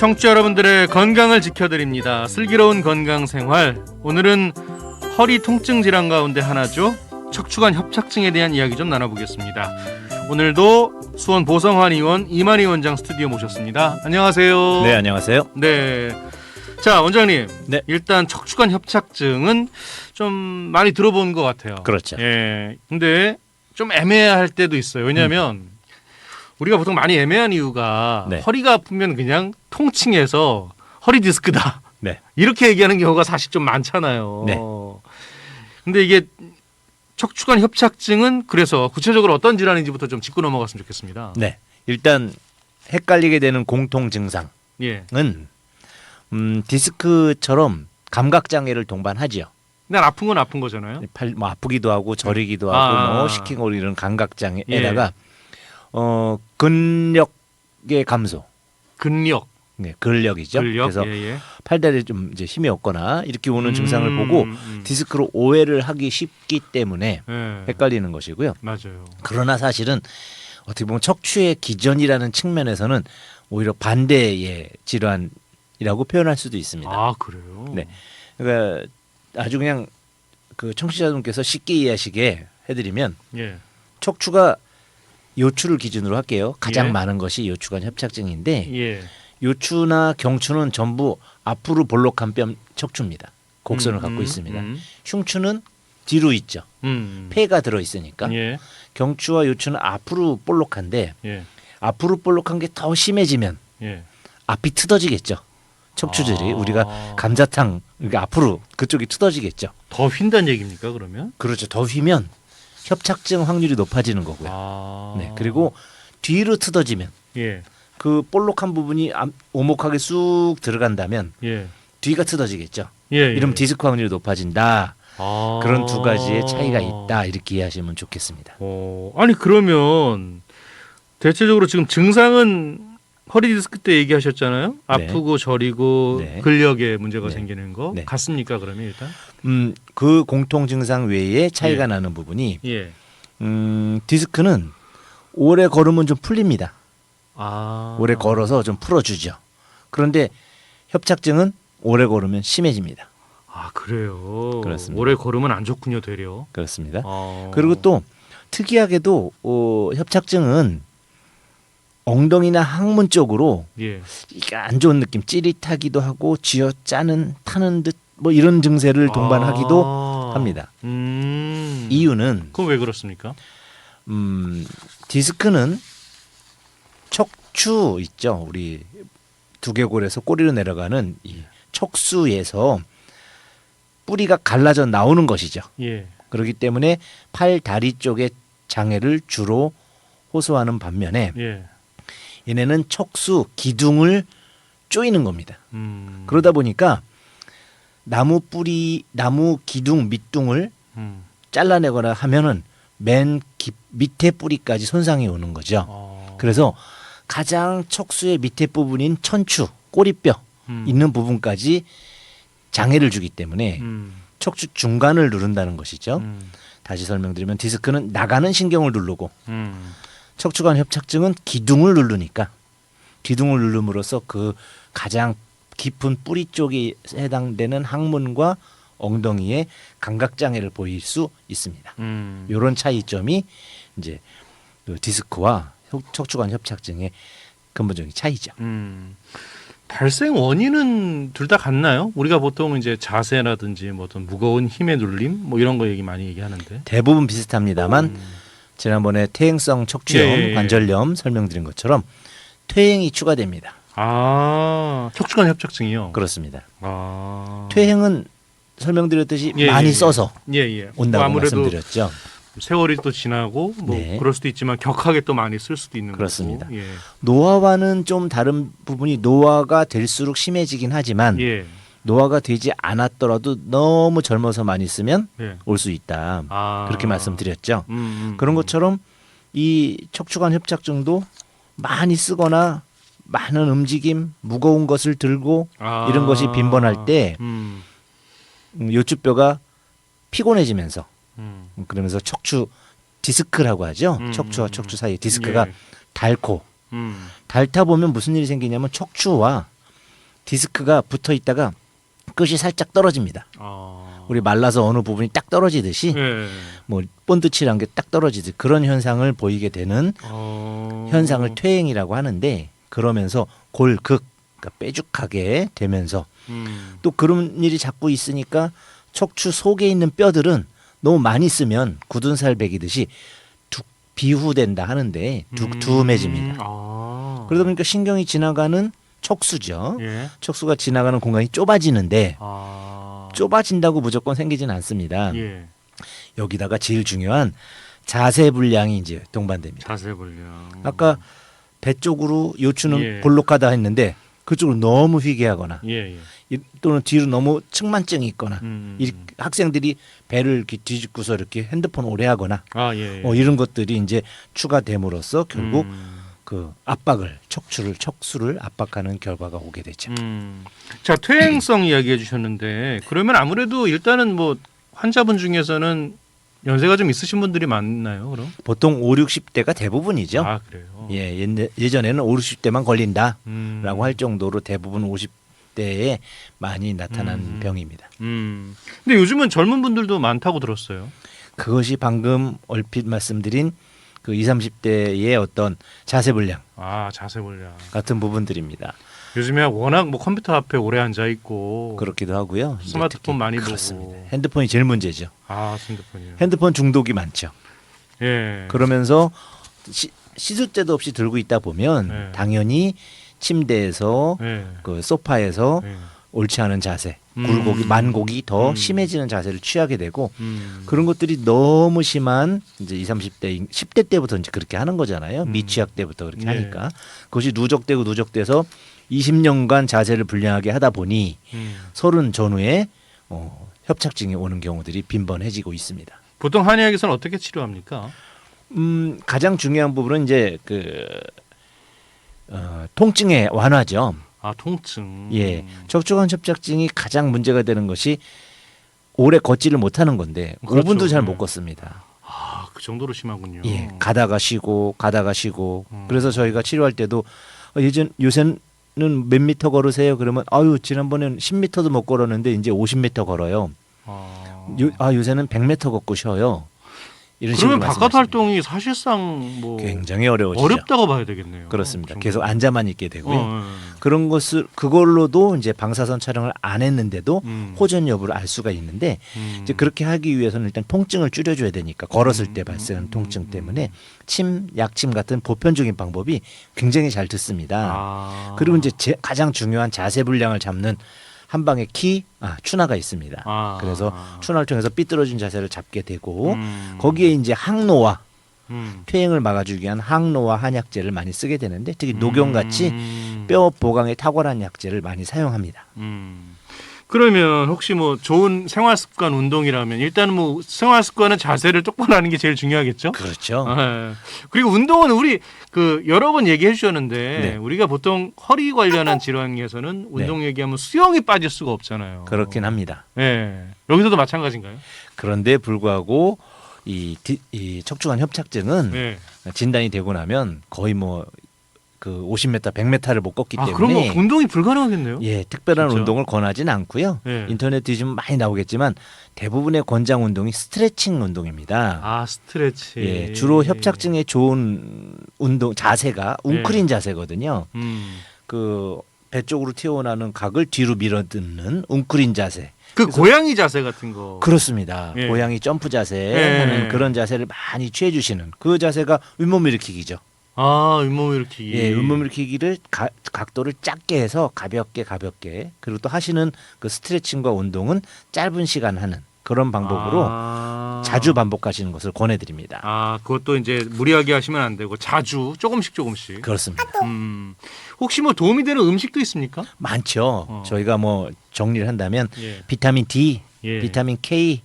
청취자 여러분들의 건강을 지켜드립니다. 슬기로운 건강 생활. 오늘은 허리 통증 질환 가운데 하나죠. 척추관 협착증에 대한 이야기 좀 나눠보겠습니다. 오늘도 수원 보성환 의원 이만희 원장 스튜디오 모셨습니다. 안녕하세요. 네, 안녕하세요. 네. 자, 원장님. 네. 일단 척추관 협착증은 좀 많이 들어본 것 같아요. 그렇죠. 예. 근데 좀 애매할 때도 있어요. 왜냐하면 우리가 보통 많이 애매한 이유가 네. 허리가 아프면 그냥 통칭해서 허리 디스크다. 네. 이렇게 얘기하는 경우가 사실 좀 많잖아요. 네. 근데 이게 척추관 협착증은 그래서 구체적으로 어떤 질환인지부터 좀 짚고 넘어갔으면 좋겠습니다. 네. 일단 헷갈리게 되는 공통 증상은 예. 음, 디스크처럼 감각 장애를 동반하지요. 난 아픈 건 아픈 거잖아요. 팔 뭐 아프기도 하고 저리기도 아. 하고 뭐 시키고 이런 감각 장애에다가 어 근력의 감소. 근력, 네, 근력이죠. 근력. 그래서 예, 예. 팔다리에 좀 이제 힘이 없거나 이렇게 오는 음, 증상을 보고 음. 디스크로 오해를 하기 쉽기 때문에 예. 헷갈리는 것이고요. 맞아요. 그러나 사실은 어떻게 보면 척추의 기전이라는 측면에서는 오히려 반대의 질환이라고 표현할 수도 있습니다. 아 그래요. 네. 그러니까 아주 그냥 그 청취자분께서 쉽게 이해하시게 해드리면 예. 척추가 요추를 기준으로 할게요. 가장 예. 많은 것이 요추관 협착증인데 예. 요추나 경추는 전부 앞으로 볼록한 뺨 척추입니다. 곡선을 음, 갖고 음, 있습니다. 음, 흉추는 뒤로 있죠. 음. 폐가 들어 있으니까 예. 경추와 요추는 앞으로 볼록한데 예. 앞으로 볼록한 게 더 심해지면 예. 앞이 트어지겠죠. 척추들이 아. 우리가 감자탕 이렇게 앞으로 그쪽이 트어지겠죠. 더 휜다는 얘기입니까 그러면? 그렇죠. 더 휘면 협착증 확률이 높아지는 거고요. 아. 네. 그리고 뒤로 트어지면 예. 그 볼록한 부분이 암- 오목하게 쑥 들어간다면 예. 뒤가 트어지겠죠. 예. 예. 이러면 디스크 확률이 높아진다. 아. 그런 두 가지의 차이가 있다. 이렇게 이해하시면 좋겠습니다. 어. 아니 그러면 대체적으로 지금 증상은 허리 디스크 때 얘기하셨잖아요. 네. 아프고 저리고 네. 근력에 문제가 네. 생기는 거 네. 같습니까 그러면 일단? 음, 그 공통 증상 외에 차이가 예. 나는 부분이 예. 음, 디스크는 오래 걸으면 좀 풀립니다. 아. 오래 걸어서 좀 풀어주죠. 그런데 협착증은 오래 걸으면 심해집니다. 아 그래요. 그렇습니다. 오래 걸으면 안 좋군요 되려. 그렇습니다. 어. 그리고 또 특이하게도 어, 협착증은 엉덩이나 항문 쪽으로 예. 이게 안 좋은 느낌, 찌릿하기도 하고 쥐어 짜는 타는 듯 뭐 이런 증세를 동반하기도 아. 합니다. 음. 이유는 그건 왜 그렇습니까? 음, 디스크는 척추 있죠. 우리 두개골에서 꼬리로 내려가는 이 척수에서 뿌리가 갈라져 나오는 것이죠. 예. 그렇기 때문에 팔 다리 쪽의 장애를 주로 호소하는 반면에 예. 얘네는 척수 기둥을 쪼이는 겁니다. 음. 그러다 보니까 나무 뿌리, 나무 기둥 밑둥을 음. 잘라내거나 하면은 맨 깊, 밑에 뿌리까지 손상이 오는 거죠. 어. 그래서 가장 척수의 밑에 부분인 천추, 꼬리뼈 음. 있는 부분까지 장애를 주기 때문에 음. 척추 중간을 누른다는 것이죠. 음. 다시 설명드리면 디스크는 나가는 신경을 누르고 음. 척추관 협착증은 기둥을 누르니까 기둥을 누름으로써 그 가장 깊은 뿌리 쪽에 해당되는 항문과 엉덩이에 감각 장애를 보일 수 있습니다. 음. 이런 차이점이 이제 그 디스크와 협- 척추관 협착증의 근본적인 차이죠. 음. 발생 원인은 둘 다 같나요? 우리가 보통 이제 자세라든지 뭐 어떤 무거운 힘의 눌림 뭐 이런 거 얘기 많이 얘기하는데. 대부분 비슷합니다만 음. 지난번에 퇴행성 척추염, 예, 예, 예. 관절염 설명드린 것처럼 퇴행이 추가됩니다. 아 척추관 협착증이요. 그렇습니다. 아. 퇴행은 설명드렸듯이 예, 많이 예, 예. 써서 예 예. 온다고 뭐 아무래도 말씀드렸죠. 세월이 또 지나고 뭐 네. 그럴 수도 있지만 격하게 또 많이 쓸 수도 있는 그렇습니다. 거고. 예. 노화와는 좀 다른 부분이 노화가 될수록 심해지긴 하지만 예. 노화가 되지 않았더라도 너무 젊어서 많이 쓰면 예. 올수 있다. 아. 그렇게 말씀드렸죠. 음, 음, 그런 음. 것처럼 이 척추관 협착증도 많이 쓰거나 많은 움직임, 무거운 것을 들고 아. 이런 것이 빈번할 때 음. 음, 요추뼈가 피곤해지면서 음. 음, 그러면서 척추 디스크라고 하죠. 음, 척추와 음, 척추 사이에 디스크가 예. 닳고 음. 닳다 보면 무슨 일이 생기냐면 척추와 디스크가 붙어 있다가 끝이 살짝 떨어집니다. 아. 우리 말라서 어느 부분이 딱 떨어지듯이 예. 뭐 본드칠한 게 딱 떨어지듯 그런 현상을 보이게 되는 어. 현상을 퇴행이라고 하는데 그러면서 골극 그러니까 빼죽하게 되면서 음. 또 그런 일이 자꾸 있으니까 척추 속에 있는 뼈들은 너무 많이 쓰면 굳은 살 베기듯이 두, 비후된다 하는데. 음. 아. 그러다 보니까 신경이 지나가는 척수죠. 예. 척수가 지나가는 공간이 좁아지는데 아. 좁아진다고 무조건 생기진 않습니다. 예. 여기다가 제일 중요한 자세 불량이 이제 동반됩니다. 자세 불량. 아까 배 쪽으로 요추는 예. 볼록하다 했는데 그쪽으로 너무 휘게하거나 예, 예. 이- 또는 뒤로 너무 측만증이 있거나 음. 이 학생들이 배를 이렇게 뒤집고서 이렇게 핸드폰 오래 하거나 아, 예. 예. 어, 이런 것들이 이제 추가됨으로써 결국 음. 그 압박을 척추를 척수를 압박하는 결과가 오게 되죠. 음. 자, 퇴행성 이야기해 주셨는데 그러면 아무래도 일단은 뭐 환자분 중에서는 연세가 좀 있으신 분들이 많나요, 그럼? 보통 5, 60대가 대부분이죠. 아, 그래요. 예, 옛- 예전에는 5, 60대만 걸린다라고 음. 할 정도로 대부분 50대에 많이 나타난 음. 병입니다. 음. 근데 요즘은 젊은 분들도 많다고 들었어요. 그것이 방금 얼핏 말씀드린 그 20, 30대의 어떤 자세 불량 아, 자세 불량. 같은 부분들입니다. 요즘에 워낙 뭐 컴퓨터 앞에 오래 앉아 있고 그렇기도 하고요. 스마트폰 많이 그렇습니다. 보고. 핸드폰이 제일 문제죠. 아, 핸드폰이요. 핸드폰 중독이 많죠. 예. 그러면서 시, 시도 때도 없이 들고 있다 보면 네. 당연히 침대에서 예. 그 소파에서 예. 옳지 않은 자세, 음. 굴곡이 만곡이 더 음. 심해지는 자세를 취하게 되고 음. 그런 것들이 너무 심한 이제 20, 30대, 10대 때부터 이제 그렇게 하는 거잖아요. 음. 미취학 때부터 그렇게 네. 하니까 그것이 누적되고 누적돼서 20년간 자세를 불량하게 하다 보니 음. 서른 전후에 어, 협착증이 오는 경우들이 빈번해지고 있습니다. 보통 한의학에서는 어떻게 치료합니까? 음, 가장 중요한 부분은 이제 그 어, 통증의 완화죠. 아, 통증. 예, 척추관 협착증이 가장 문제가 되는 것이 오래 걷지를 못하는 건데 그렇죠. 5분도 잘 네. 못 걷습니다. 아, 그 정도로 심하군요. 예, 가다가 쉬고 가다가 쉬고 음. 그래서 저희가 치료할 때도 어, 예전 요새는 몇 미터 걸으세요? 그러면 아유 지난번엔 10미터도 못 걸었는데 이제 50미터 걸어요. 아, 요, 아 요새는 100m 걷고 쉬어요. 이런 식으로 그러면 바깥. 활동이 사실상 뭐 굉장히 어려워지죠. 어렵다고 봐야 되겠네요. 그렇습니다. 그 계속. 앉아만 있게 되고요. 어, 그런 것을 그걸로도 이제 방사선 촬영을 안 했는데도 음. 호전 여부를 알 수가 있는데 음. 이제 그렇게 하기 위해서는 일단 통증을 줄여줘야 되니까 걸었을 음, 때 발생하는 음, 통증 음, 때문에 침, 약침 같은 보편적인 방법이 굉장히 잘 듣습니다. 아. 그리고 이제 제, 가장 중요한 자세 불량을 잡는 한 방의 키, 아, 추나가 있습니다. 아. 그래서 추나를 통해서 삐뚤어진 자세를 잡게 되고 음. 거기에 이제 항노화, 음. 퇴행을 막아주기 위한 항노화 한약제를 많이 쓰게 되는데 특히 녹용같이 음. 뼈 보강에 탁월한 약제를 많이 사용합니다. 음. 그러면 혹시 뭐 좋은 생활 습관 운동이라면 일단은 뭐 생활 습관은 자세를 똑바로 하는 게 제일 중요하겠죠? 그렇죠. 아, 그리고 운동은 우리 그 여러 번 얘기해 주셨는데 네. 우리가 보통 허리 관련한 질환에서는 운동 얘기하면 수영이 빠질 수가 없잖아요. 그렇긴 합니다. 예. 여기서도 마찬가지인가요? 그런데 불구하고 이, 디- 이 척추관 협착증은 네. 진단이 되고 나면 거의 뭐 그 50m, 100m를 못 걷기 아, 그럼 때문에 뭐 운동이 불가능하겠네요. 예, 특별한 진짜? 운동을 권하진 않고요. 예. 인터넷 뒤지면 많이 나오겠지만 대부분의 권장 운동이 스트레칭 운동입니다. 아, 스트레치. 예, 주로 협착증에 좋은 운동 자세가 웅크린 자세거든요. 음. 그배 쪽으로 튀어나오는 각을 뒤로 밀어듣는 웅크린 자세. 그 고양이 자세 같은 거. 그렇습니다. 예. 고양이 점프 자세 예. 하는 그런 자세를 많이 취해 주시는 그 자세가 윗몸 일으키기죠. 아, 윗몸 일으키기. 예, 윗몸 일으키기를 가- 각도를 작게 해서 가볍게 가볍게 그리고 또 하시는 그 스트레칭과 운동은 짧은 시간 하는 그런 방법으로 아. 자주 반복하시는 것을 권해드립니다. 아, 그것도 이제 무리하게 하시면 안 되고 자주 조금씩 조금씩. 그렇습니다. 음. 혹시 뭐 도움이 되는 음식도 있습니까? 많죠. 어. 저희가 뭐 정리를 한다면 예. 비타민 D, 예. 비타민 K,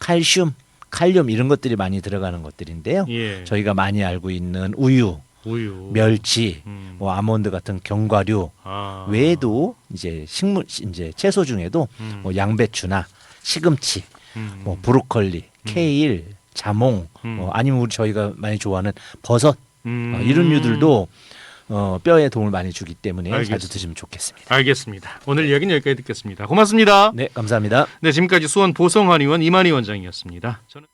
칼슘, 칼륨 이런 것들이 많이 들어가는 것들인데요. 예. 저희가 많이 알고 있는 우유, 우유. 멸치, 음. 뭐 아몬드 같은 견과류 아. 외에도 이제 식물 이제 채소 중에도 음. 뭐 양배추나 시금치, 음. 뭐 브로콜리, 케일, 자몽, 음. 뭐 아니면 우리 저희가 많이 좋아하는 버섯 음. 어, 이런 류들도 어, 뼈에 도움을 많이 주기 때문에 알겠습니다. 자주 드시면 좋겠습니다. 알겠습니다. 오늘 이야기는 여기까지 듣겠습니다. 고맙습니다. 네, 감사합니다. 네, 지금까지 수원 보성한 의원 이만희 원장이었습니다. 저는